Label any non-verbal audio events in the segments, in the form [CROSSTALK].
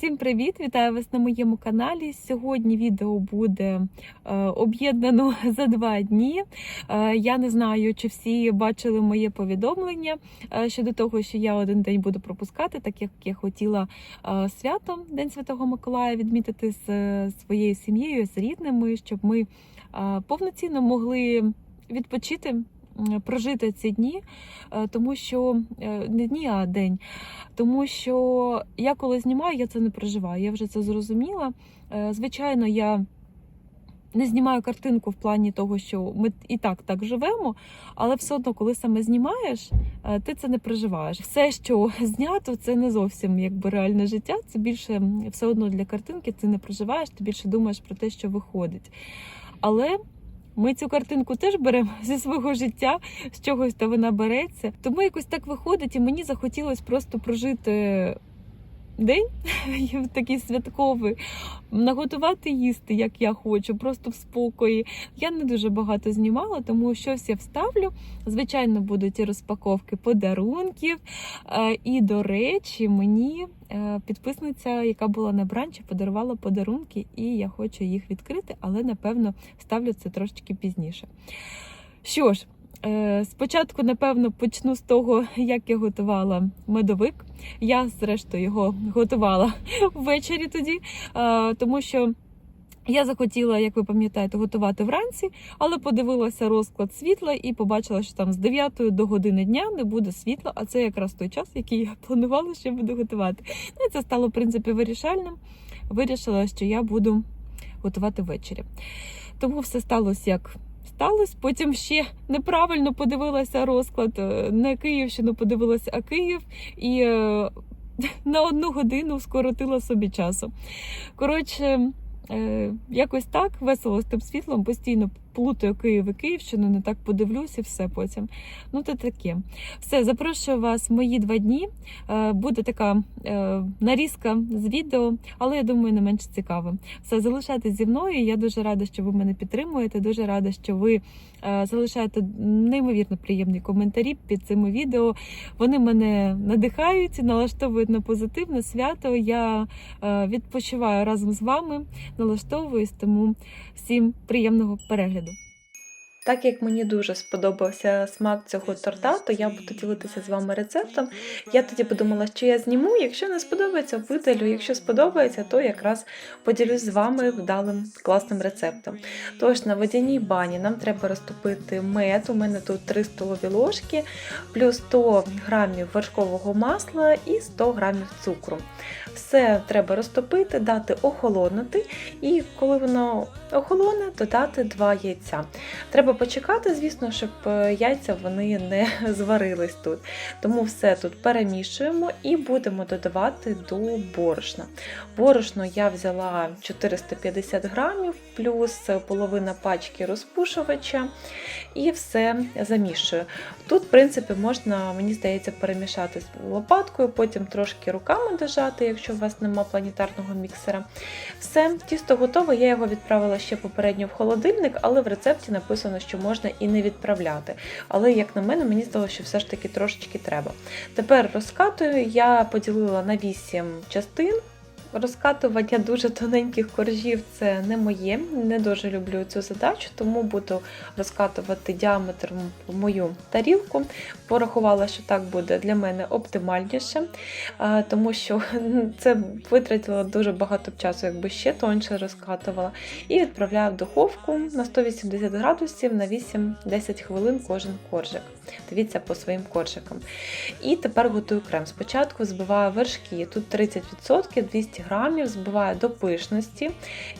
Всім привіт! Вітаю вас на моєму каналі. Сьогодні відео буде е, об'єднано [LAUGHS] за два дні. Е, я не знаю, чи всі бачили моє повідомлення е, щодо того, що я один день буду пропускати, так як я хотіла свято День Святого Миколая відмітити з своєю сім'єю, з рідними, щоб ми повноцінно могли відпочити. Прожити ці дні, е, тому що е, не дні, а день. Тому що я коли знімаю, я це не проживаю. Я вже це зрозуміла. Е, Звичайно, я не знімаю картинку в плані того, що ми і так так живемо, але все одно, коли саме знімаєш, ти це не проживаєш. Все, що знято, це не зовсім якби реальне життя. Це більше все одно для картинки. Ти не проживаєш, ти більше думаєш про те, що виходить. Але ми цю картинку теж беремо [LAUGHS] зі свого життя, з чогось то вона береться. Тому якось так виходить, і мені захотілося просто прожити день [LAUGHS] такий святковий, наготувати їсти, як я хочу, просто в спокої. Я не дуже багато знімала, тому щось я вставлю. Звичайно, будуть і розпаковки подарунків. Е, І, до речі, мені е, підписниця, яка була на бранчі, подарувала подарунки, і я хочу їх відкрити, але напевно ставлю це трошечки пізніше. Що ж, е, спочатку, напевно, почну з того, як я готувала медовик. Я, зрештою, його готувала [LAUGHS] ввечері тоді, е, тому що. Я захотіла, як ви пам'ятаєте, готувати вранці, але подивилася розклад світла і побачила, що там з 9 до години дня не буде світла, а це якраз той час, який я планувала, що буду готувати. Ну і це стало, в принципі, вирішальним. Вирішила, що я буду готувати ввечері. Тому все сталося як сталося. Потім ще неправильно подивилася розклад. Не Київщину подивилася, а Київ. І е, [LAUGHS] на одну годину скоротила собі часу. Коротше, якось так весело з тим світлом, постійно плутаю Київ і Київщину, не так подивлюся, і все потім. Ну, то таке. Все, запрошую вас в мої два дні. Е, Буде така е, нарізка з відео, але я думаю, не менш цікаво. Все, залишайтесь зі мною. Я дуже рада, що ви мене підтримуєте. Дуже рада, що ви е, залишаєте неймовірно приємні коментарі під цими відео. Вони мене надихають, налаштовують на позитивне свято. Я відпочиваю разом з вами, налаштовуюсь, тому всім приємного перегляду. Так як мені дуже сподобався смак цього торта, то я буду ділитися з вами рецептом. Я тоді подумала, що я зніму. Якщо не сподобається, видалю. Якщо сподобається, то якраз поділюсь з вами вдалим класним рецептом. Тож на водяній бані нам треба розтопити мед. У мене тут 3 столові ложки, плюс 100 грамів вершкового масла і 100 грамів цукру. Все треба розтопити, дати охолонути, і коли воно охолоне, додати 2 яйця. Треба почекати, звісно, щоб е, яйця вони не [LAUGHS] зварились тут. Тому все тут перемішуємо і будемо додавати до борошна. Борошно я взяла 450 грамів, плюс половина пачки розпушувача, і все замішую. Тут, в принципі, можна, мені здається, перемішати лопаткою, потім трошки руками дожати, якщо у вас нема планетарного міксера. Все, тісто готове, я його відправила ще попередньо в холодильник, але в рецепті написано, що можна і не відправляти. Але, як на мене, мені здалося, що все ж таки трошечки треба. Тепер розкатую, я поділила на 8 частин. Розкатування дуже тоненьких коржів це не моє, не дуже люблю цю задачу, тому буду розкатувати діаметром мою тарілку. Порахувала, що так буде для мене оптимальніше, тому що [LAUGHS] це витратило дуже багато часу, якби ще тоньше розкатувала. І відправляю в духовку на 180 градусів на 8-10 хвилин кожен коржик. Дивіться по своїм коржикам. І тепер готую крем. Спочатку збиваю вершки, тут 30%, 200 грамів, збиваю до пишності,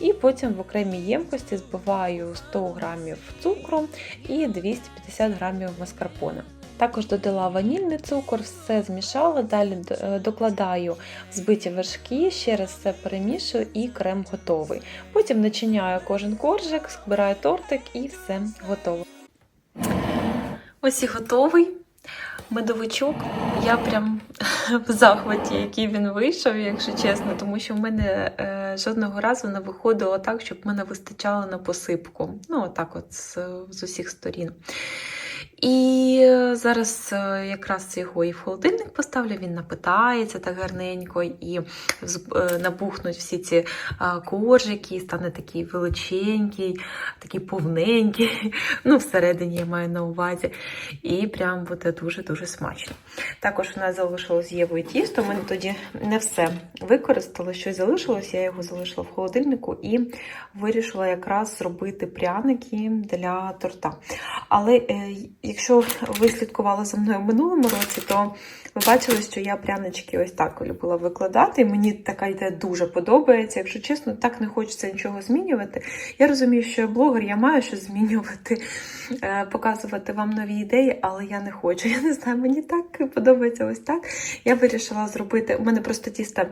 і потім в окремій ємкості збиваю 100 грамів цукру і 250 грамів маскарпоне. Також додала ванільний цукор, все змішала, далі е, докладаю збиті вершки, ще раз все перемішую і крем готовий. Потім начиняю кожен коржик, збираю тортик і все готово. Ось і готовий медовичок. Я прям [LAUGHS] в захваті, який він вийшов, якщо чесно, тому що в мене е, жодного разу не виходило так, щоб мене вистачало на посипку. Ну, отак, от з, з усіх сторін. І е, зараз е, якраз його і в холодильник поставлю, він напитається так гарненько, і е, набухнуть всі ці коржики, стане такий величенький, такий повненький. [LAUGHS] Ну, всередині я маю на увазі. І прям буде дуже-дуже смачно. Також у нас залишилось з Євою тісто. Ми тоді не все використали, що залишилось. Я його залишила в холодильнику і вирішила якраз зробити пряники для торта. Але якщо ви слідкували за мною в минулому році, то ви бачили, що я прянички ось так любила викладати. Мені така ідея дуже подобається. Якщо чесно, так не хочеться нічого змінювати. Я розумію, що я блогер, я маю щось змінювати, е, показувати вам нові ідеї, але я не хочу. [LAUGHS] Я не знаю, мені так подобається ось так. Я вирішила зробити. У мене просто тіста.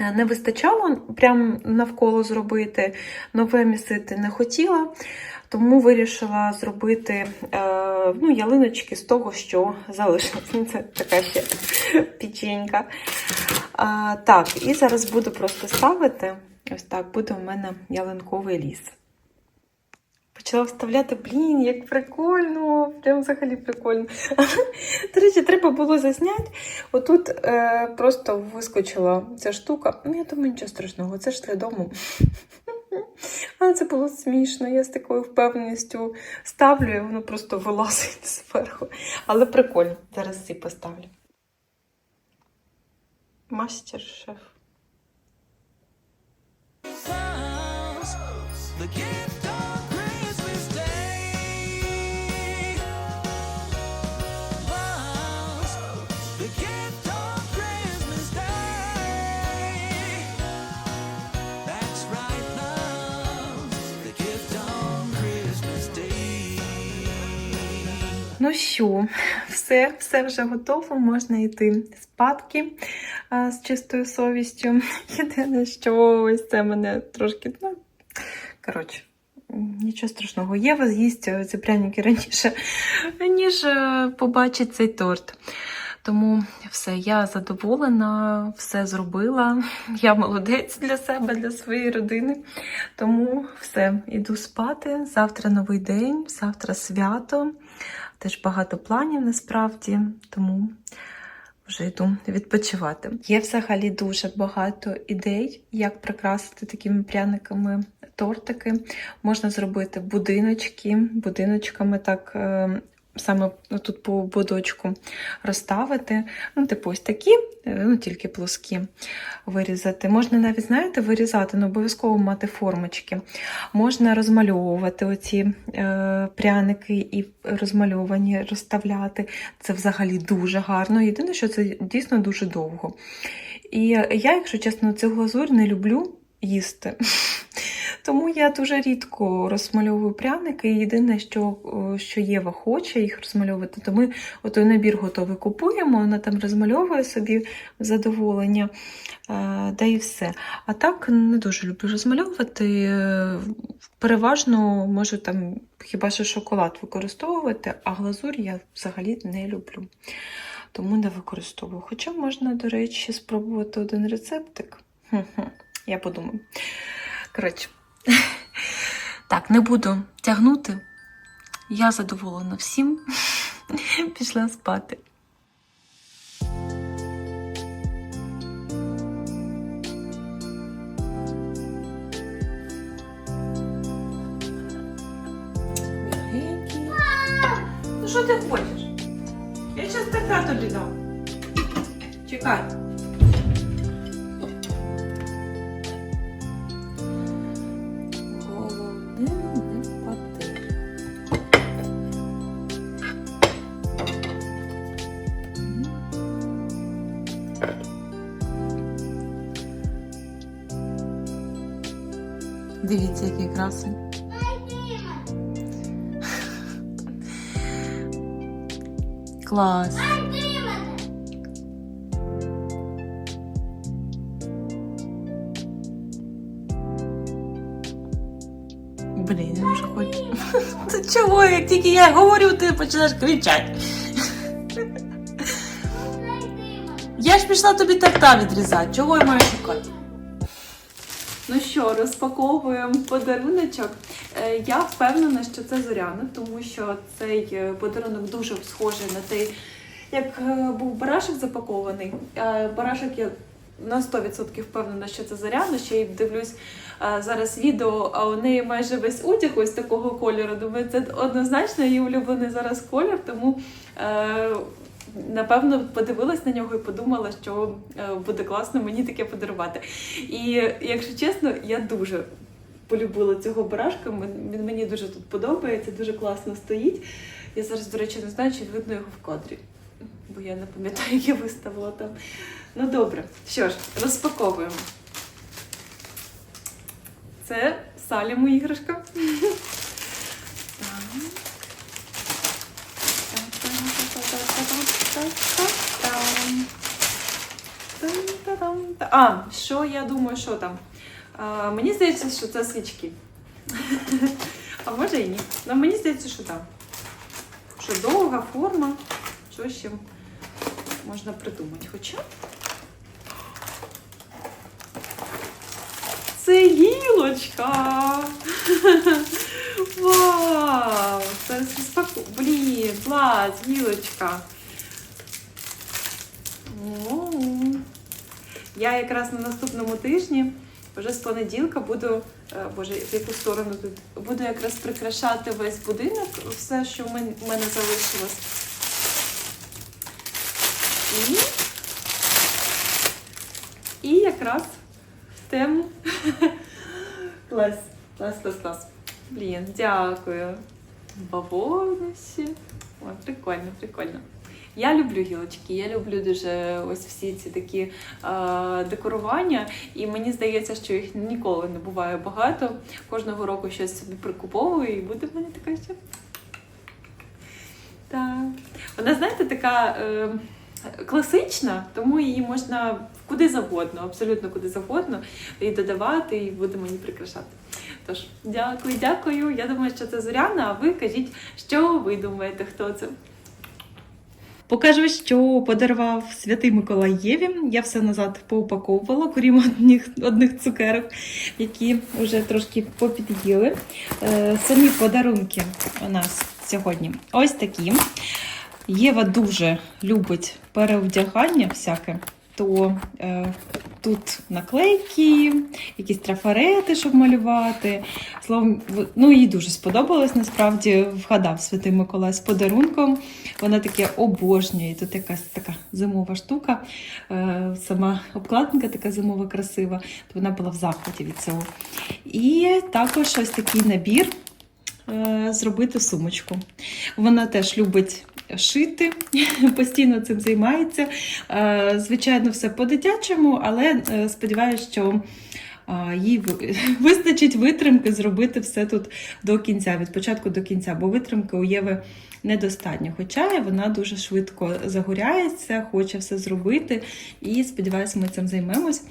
Е, Не вистачало прям навколо зробити, нове місити не хотіла, тому вирішила зробити е, ну, ялиночки з того, що залишилось. Ну, Це така ще печенька. А, так, і зараз буду просто ставити. Ось так буде у мене ялинковий ліс. Почала вставляти, блін, як прикольно, прям взагалі прикольно. [LAUGHS] До речі, треба було засняти. Отут е, просто вискочила ця штука. Ну, я думаю, нічого страшного, це ж для дому. [LAUGHS] Але це було смішно. Я з такою впевненістю ставлю, і воно просто вилазить зверху. Але прикольно. Зараз ці поставлю. Мастер-шеф. Ну що, [LAUGHS] все, все вже готово, можна йти спадки з чистою совістю. [LAUGHS] Єдине, що ось це мене трошки, ну, коротше, нічого страшного. Єва з'їсть ці пряники раніше, [LAUGHS] ніж е, побачить цей торт. Тому все, я задоволена, все зробила. Я молодець для себе, для своєї родини. Тому все, іду спати. Завтра новий день, завтра свято. Теж багато планів насправді, тому вже йду відпочивати. Є взагалі дуже багато ідей, як прикрасити такими пряниками тортики. Можна зробити будиночки, будиночками так. Саме тут по будочку розставити. Ну, типу, ось такі, е, ну тільки плоскі вирізати. Можна навіть, знаєте, вирізати, не обов'язково мати формочки. Можна розмальовувати оці е, пряники і розмальовані розставляти. Це взагалі дуже гарно. Єдине, що це дійсно дуже довго. І я, якщо чесно, цю глазурь не люблю їсти. Тому я дуже рідко розмальовую пряники. І Єдине, що, що Єва хоче їх розмальовувати, то ми отой набір готовий купуємо, вона там розмальовує собі задоволення, е, да і все. А так не дуже люблю розмальовувати. Е, Переважно можу там хіба що шоколад використовувати, а глазурь я взагалі не люблю. Тому не використовую. Хоча можна, до речі, спробувати один рецептик. Хм-хм, Я подумаю. Коротше, [LAUGHS] так, не буду тягнути. Я задоволена всім. [LAUGHS] Пішла спати. Ну що ти хочеш? Я зараз така тобі дам. Чекай. Красень. Клас. Блін, я вже хочу. [LAUGHS] Ти чого? Як тільки я говорю, ти починаєш кричати. Я ж пішла тобі торта відрізати. Чого я маю шукати? Ну що, розпаковуємо подаруночок. Е, Я впевнена, що це Зоряна, тому що цей е, подарунок дуже схожий на той, як е, був барашок запакований. Барашок я на 100% впевнена, що це Зоряна. Ще й дивлюсь зараз відео, а у неї майже весь одяг ось такого кольору. Думаю, це однозначно її улюблений зараз колір, тому. Напевно, подивилась на нього і подумала, що е, буде класно мені таке подарувати. І якщо чесно, я дуже полюбила цього барашка. Він мені дуже тут подобається, дуже класно стоїть. Я зараз, до речі, не знаю, чи видно його в кадрі, бо я не пам'ятаю, як я виставила там. Ну добре, що ж, розпаковуємо. Це Саліму іграшка. [LAUGHS] Так. А, що я думаю, що там? А, мені здається, що це свічки. [LAUGHS] А може і ні. Ну, мені здається, що так. Що довга форма, що ще можна придумати. Хоча. Це гілочка! [LAUGHS] Вау! Це спаку... Блін, клас, гілочка. Я якраз на наступному тижні, вже з понеділка, буду, е, боже, в яку сторону тут, буду якраз прикрашати весь будинок, все, що в мене залишилось. І, і якраз тему. Клас, клас, клас, клас. Блін, дякую. Бавовнусі. Ой, прикольно, прикольно. Я люблю гілочки, я люблю дуже ось всі ці такі е, декорування, і мені здається, що їх ніколи не буває багато. Кожного року щось собі прикуповую, і буде в мене така ще. Так. Вона, знаєте, така е, класична, тому її можна куди завгодно, абсолютно куди завгодно, і додавати, і буде мені прикрашати. Тож, дякую, дякую. Я думаю, що це Зоряна, а ви кажіть, що ви думаєте, хто це? Покажу, що подарував святий Миколай Єві. Я все назад поупаковувала, крім одних, одних цукерок, які вже трошки попід'їли. Е, самі подарунки у нас сьогодні ось такі. Єва дуже любить переодягання всяке, то е, тут наклейки, якісь трафарети, щоб малювати. Словом, ну їй дуже сподобалось. Насправді вгадав Святий Миколай з подарунком. Вона таке обожнює. Тут якась така зимова штука. Е, сама обкладинка така зимова, красива. То вона була в захваті від цього. І також ось такий набір е, зробити сумочку. Вона теж любить шити, [LAUGHS] постійно цим займається. Е, Звичайно, все по-дитячому, але е, сподіваюся, що їй [LAUGHS] вистачить витримки зробити все тут до кінця, від початку до кінця, бо витримки у Єви недостатньо. Хоча вона дуже швидко загоряється, хоче все зробити, і сподіваюся, ми цим займемось.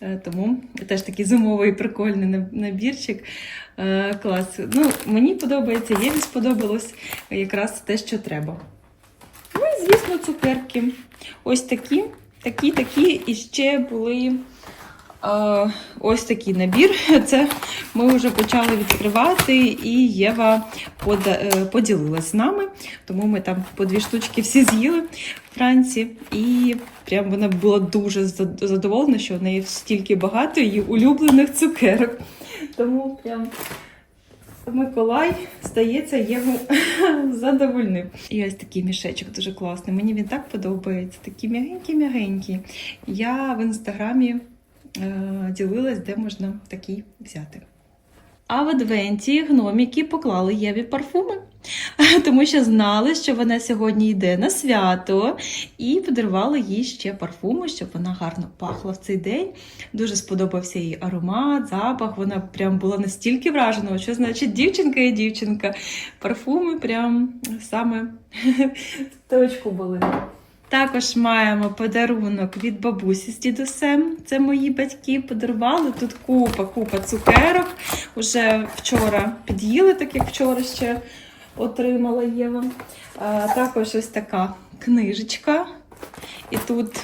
Е, Тому теж такий зимовий прикольний набірчик. Е, Клас. Ну, мені подобається, Єві сподобалось якраз те, що треба. Ну і, звісно, цукерки. Ось такі, такі, такі. І ще були е, ось такий набір. [LAUGHS] Це ми вже почали відкривати, і Єва е, поділилась з нами. Тому ми там по дві штучки всі з'їли вранці. І прям вона була дуже задоволена, що в неї стільки багато її улюблених цукерок. Тому прям. Миколай, здається, його [LAUGHS] задовольнив. І ось такий мішечок дуже класний. Мені він так подобається. Такий м'ягенький-м'ягенький. Я в інстаграмі е, ділилась, де можна такий взяти. А в адвенті гноміки поклали Єві парфуми, [LAUGHS] тому що знали, що вона сьогодні йде на свято, і подарували їй ще парфуми, щоб вона гарно пахла в цей день. Дуже сподобався їй аромат, запах. Вона прям була настільки вражена, що значить дівчинка і дівчинка. Парфуми прям саме [LAUGHS] в точку були. Також маємо подарунок від бабусі з дідусем. Це мої батьки подарували. Тут купа, купа цукерок. Уже вчора під'їли, так як вчора ще отримала Єва. А, також ось така книжечка. І тут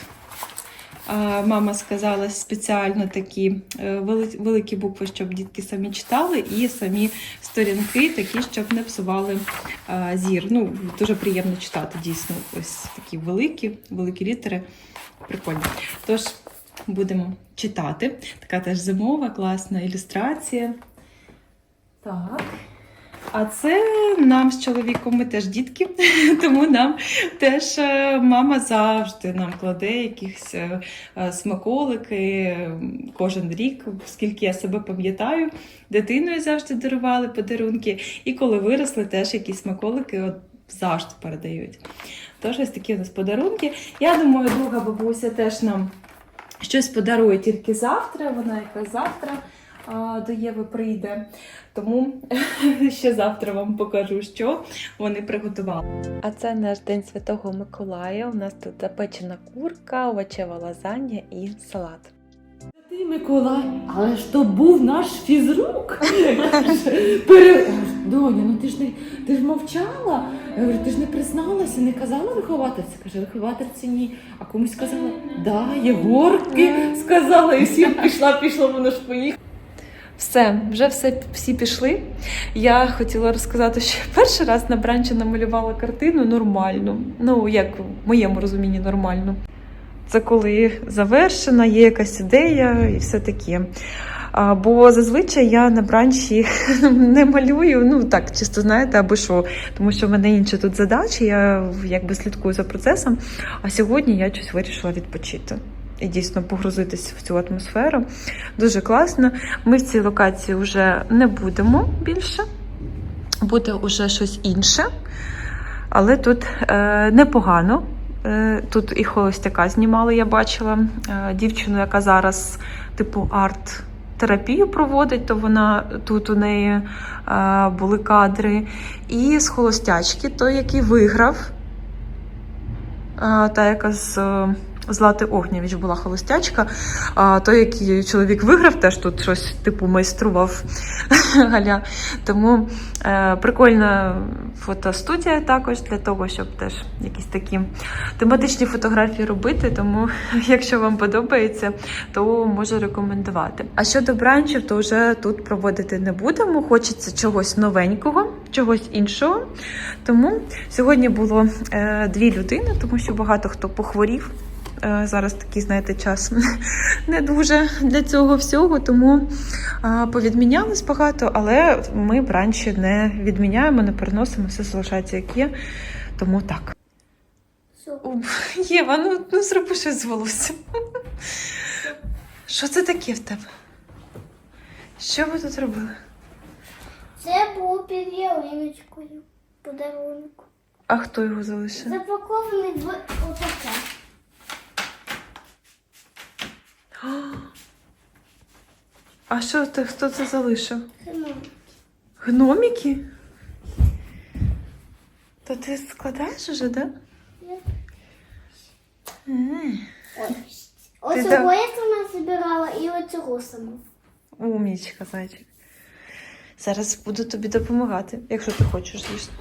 Мама сказала спеціально такі е, великі букви, щоб дітки самі читали, і самі сторінки такі, щоб не псували зір. Ну, дуже приємно читати, дійсно. Ось такі великі, великі літери. Прикольно. Тож будемо читати. Така теж зимова, класна ілюстрація. Так. А це нам з чоловіком ми теж дітки, [LAUGHS] тому нам теж е, мама завжди нам кладе якісь е, е, смаколики кожен рік, скільки я себе пам'ятаю. Дитиною завжди дарували подарунки, і коли виросли, теж якісь смаколики от завжди передають. Тож ось такі у нас подарунки. Я думаю, друга бабуся теж нам щось подарує тільки завтра. Вона якраз завтра до Єви прийде. Тому [LAUGHS] ще завтра вам покажу, що вони приготували. А це наш день Святого Миколая. У нас тут запечена курка, овочева лазанья і салат. Ти, Микола, але ж то був наш фізрук. Пере... Доня, ну ти ж не ти ж мовчала. Я говорю, ти ж не призналася, не казала виховательці. Каже, виховательці ні. А комусь сказала, да, Єгорки сказала, і всім пішла, пішла, воно ж поїхала. Все, вже все всі пішли. Я хотіла розказати, що [LAUGHS] перший раз на бранчі намалювала картину нормальну. Ну, як в моєму розумінні, нормальну. Це коли завершена, є якась ідея і все таке. А, Бо зазвичай я на бранчі [LAUGHS] не малюю, ну так, чисто знаєте, аби що, тому що в мене інші тут задачі, я якби слідкую за процесом. А сьогодні я щось вирішила відпочити і дійсно погрузитись в цю атмосферу. Дуже класно. Ми в цій локації вже не будемо більше, буде вже щось інше. Але тут е, непогано. Е, тут і холостяка знімали, я бачила е, дівчину, яка зараз типу арт-терапію проводить, то вона тут у неї е, були кадри. І з холостячки, той, який виграв, е, та яка з. Злати Огнєвіч була холостячка. А той, який чоловік виграв, теж тут щось типу майстрував [LAUGHS] Галя. Тому е, прикольна фотостудія також для того, щоб теж якісь такі тематичні фотографії робити. Тому, [LAUGHS] якщо вам подобається, то можу рекомендувати. А щодо бранчів, то вже тут проводити не будемо. Хочеться чогось новенького, чогось іншого. Тому сьогодні було е, дві людини, тому що багато хто похворів. Е, Зараз такий, знаєте, час [LAUGHS] не дуже для цього всього, тому повідмінялось багато, але ми бранчі не відміняємо, не переносимо, все залишається як є. Тому так. Єва, ну, ну зроби щось з волоссям. Що це таке в тебе? Що ви тут робили? Це був під ялиночкою подарунок. А хто його залишив? Запакований в отаке. А що ти, хто це залишив? Ну, Гноміки? То ти складаєш уже, так? Ось. Цього я сама збирала і оцього сама. Умнічка, зайчик. Зараз буду тобі допомагати, якщо ти хочеш, звісно.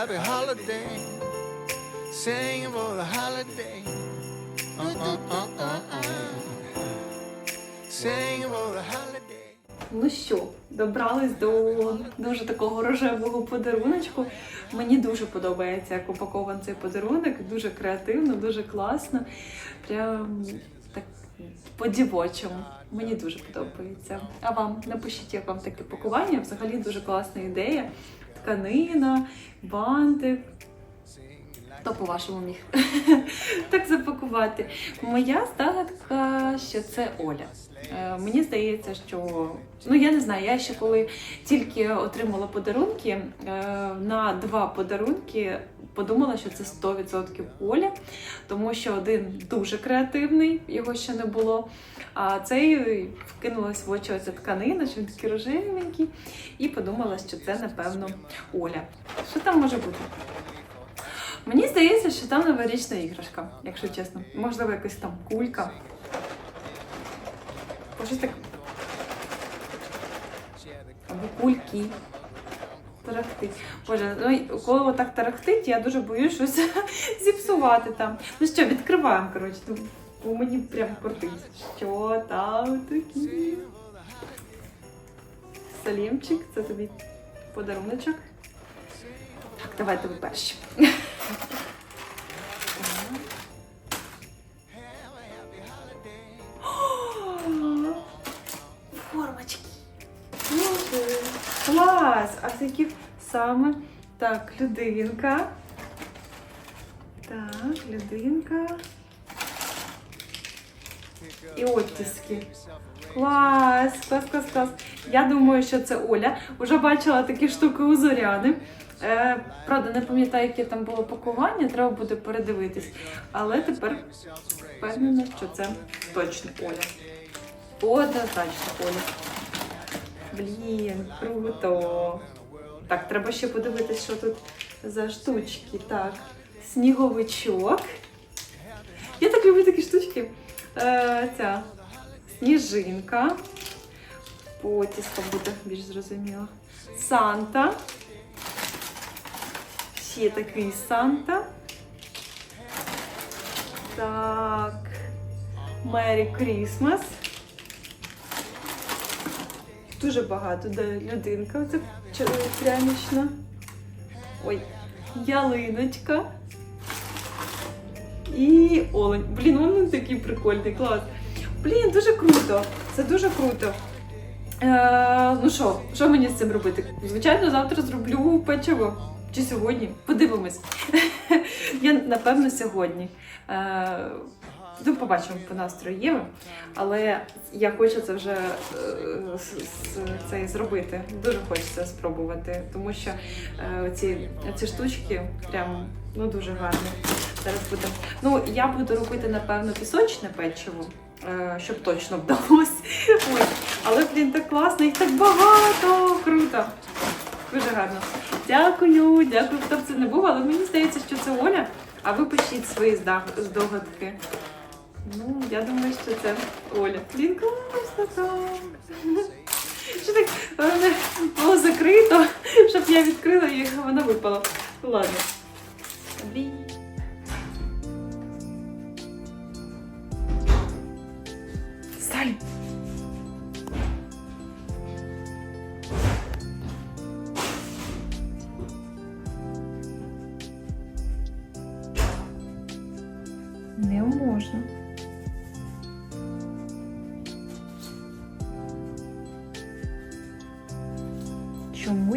Happy holiday. Sing for the holiday. Sing for the holiday. Ну що, добрались до дуже такого рожевого подаруночку. Мені дуже подобається, як упакований цей подарунок. Дуже креативно, дуже класно. Прям так по-дівочому. Мені дуже подобається. А вам напишіть, як вам таке пакування. Взагалі дуже класна ідея. Тканина, бантик. То по-вашому міг [LAUGHS] так запакувати? Моя здагадка, що це Оля. Е, Мені здається, що ну я не знаю, я ще коли тільки отримала подарунки е, на два подарунки. Подумала, що це 100% Оля, тому що один дуже креативний, його ще не було. А цей вкинулась в очі оця тканина, що він такий рожевенький, і подумала, що це напевно Оля. Що там може бути? Мені здається, що там новорічна іграшка, якщо чесно. Можливо, якась там кулька. Бо щось так. Або кульки. Тарахтить. Боже, ну коли отак тарахтить, я дуже боюсь щось [LAUGHS] зіпсувати там. Ну що, відкриваємо, коротше. Бо мені прям кортить. Що там такі? Салімчик, це тобі подаруночок. Так, давайте ви перші. Клас! А з яких саме? Так, людинка. Так, людинка. І оттиски. Клас, клас, клас, клас. Я думаю, що це Оля. Уже бачила такі штуки у Зоряни. Е, правда, не пам'ятаю, яке там було пакування, треба буде передивитись. Але тепер впевнена, що це точно Оля. Однозначно Оля. Блін, круто. Так, треба ще подивитись, що тут за штучки. Так, сніговичок. Я так люблю такі штучки. Е, ця сніжинка. Потіска буде більш зрозуміло. Санта. Ще такий Санта. Так. Мері Крісмас. Дуже багато, де людинка оце ч- прянична. Ой, ялиночка. І олень. Блін, він такий прикольний, клас. Блін, дуже круто. Це дуже круто. Е, ну що, що мені з цим робити? Звичайно, завтра зроблю печиво. Чи сьогодні? Подивимось. [LAUGHS] Я напевно сьогодні. Е, ну, побачимо по настрою Єви. Але я хочу це вже е, це зробити. Дуже хочеться спробувати, тому що е, ці, ці штучки прям ну дуже гарні. Зараз будемо. Ну, я буду робити, напевно, пісочне печиво, е, щоб точно вдалося. Ой, але, блін, так класно, їх так багато! Круто! Дуже гарно. Дякую, дякую, хто б це не був, але мені здається, що це Оля. А ви пишіть свої здогадки. Ну, я думаю, що це Оля. Блін, класно так. Що так було закрито, щоб я відкрила і вона випала. Ладно. Блін. Не можна.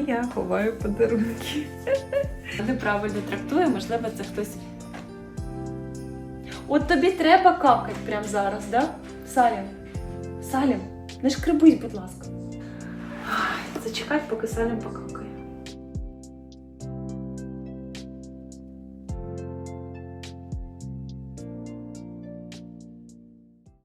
Я ховаю подарунки? Неправильно трактує, можливо, це хтось. От тобі треба какати прямо зараз, да? Салім. Салім, не шкребись, будь ласка. Ай, Зачекай, поки Салім покакає.